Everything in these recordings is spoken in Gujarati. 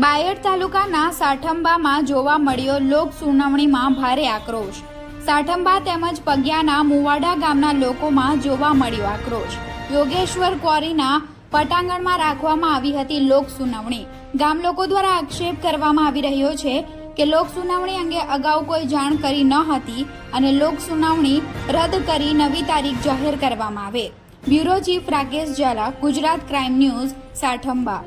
બાયડ તાલુકાના સાઠંબામાં જોવા મળ્યો લોક સુનાવણીમાં ભારે આક્રોશ. સાઠંબા તેમજ પગ્યાના મુવાડા ગામના લોકોમાં જોવા મળ્યો આક્રોશ. યોગેશ્વર ક્વોરીના પટાંગણમાં રાખવામાં આવી હતી લોક સુનાવણી. ગામ લોકો દ્વારા આક્ષેપ કરવામાં આવી રહ્યો છે કે લોક સુનાવણી અંગે અગાઉ કોઈ જાણ કરી ન હતી અને લોક સુનાવણી રદ કરી નવી તારીખ જાહેર કરવામાં આવે. Bureau chief Rakesh Jhala, Gujarat crime news, Sathamba.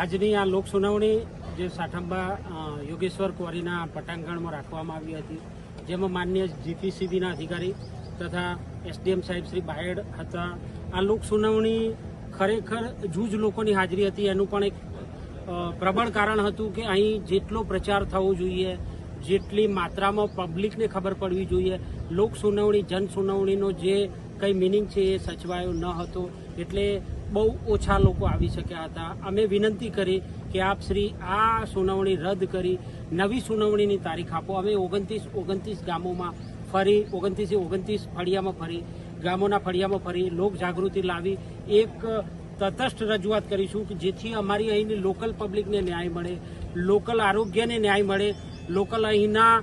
આજની આ લોક સુનાવણી જે સાઠંબા યોગેશ્વર ક્વોરીના પટાંગણમાં રાખવામાં આવી હતી, જેમાં માન્ય જીપીસીબીના અધિકારી તથા એસડીએમ સાહેબ શ્રી બાયડ હતા. આ લોક સુનાવણી ખરેખર જૂજ લોકોની હાજરી હતી. એનું પણ એક પ્રબળ કારણ હતું કે અહીં જેટલો પ્રચાર થવો જોઈએ, જેટલી માત્રામાં પબ્લિકને ખબર પડવી જોઈએ. લોક સુનાવણી, જન સુનાવણીનો જે કંઈ મિનિંગ છે એ સચવાયો ન હતો, એટલે બહુ ઓછા લોકો આવી શક્યા હતા. અમે વિનંતી કરી કે આપ શ્રી આ સુનાવણી રદ કરી, નવી સુનાવણીની તારીખ આપો. અમે ઓગણત્રીસ ઓગણત્રીસ ગામોમાં ફરી, ઓગણત્રીસે ઓગણત્રીસ ફળિયામાં ફરી, ગામોના ફળિયામાં ફરી લોક જાગૃતિ લાવી, એક તટસ્થ રજૂઆત કરીશું કે જેથી અમારી અહીંની લોકલ પબ્લિકને ન્યાય મળે, લોકલ આરોગ્યને ન્યાય મળે, લોકલ અહીંના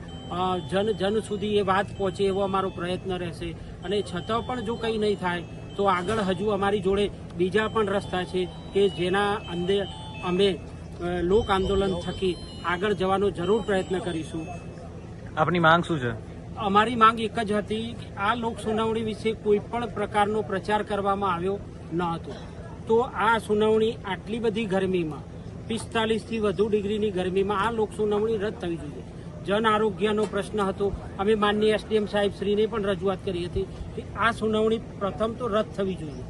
જન જન સુધી એ વાત પહોંચે એવો અમારો પ્રયત્ન રહેશે. અને છતાં પણ જો કંઈ નહીં થાય તો આગળ હજુ અમારી જોડે બીજા પણ રસ્તા છે કે જેના અંદર અમે લોક આંદોલન થકી આગળ જવાનો જરૂર પ્રયત્ન કરીશું. આપની માંગ શું છે? અમારી માંગ એક જ હતી કે આ લોક સુનાવણી વિશે કોઈ પણ પ્રકારનો પ્રચાર કરવામાં આવ્યો ન હતો. તો આ સુનાવણી આટલી બધી ગરમીમાં પિસ્તાલીસથી વધુ ડિગ્રીની ગરમીમાં આ લોક સુનાવણી રદ થવી જોઈએ. જન આરોગ્યનો પ્રશ્ન હતો. અમે માનનીય એસડીએમ સાહેબ શ્રીને પણ રજૂઆત કરી હતી કે આ સુનાવણી પ્રથમ તો રદ થવી જોઈએ.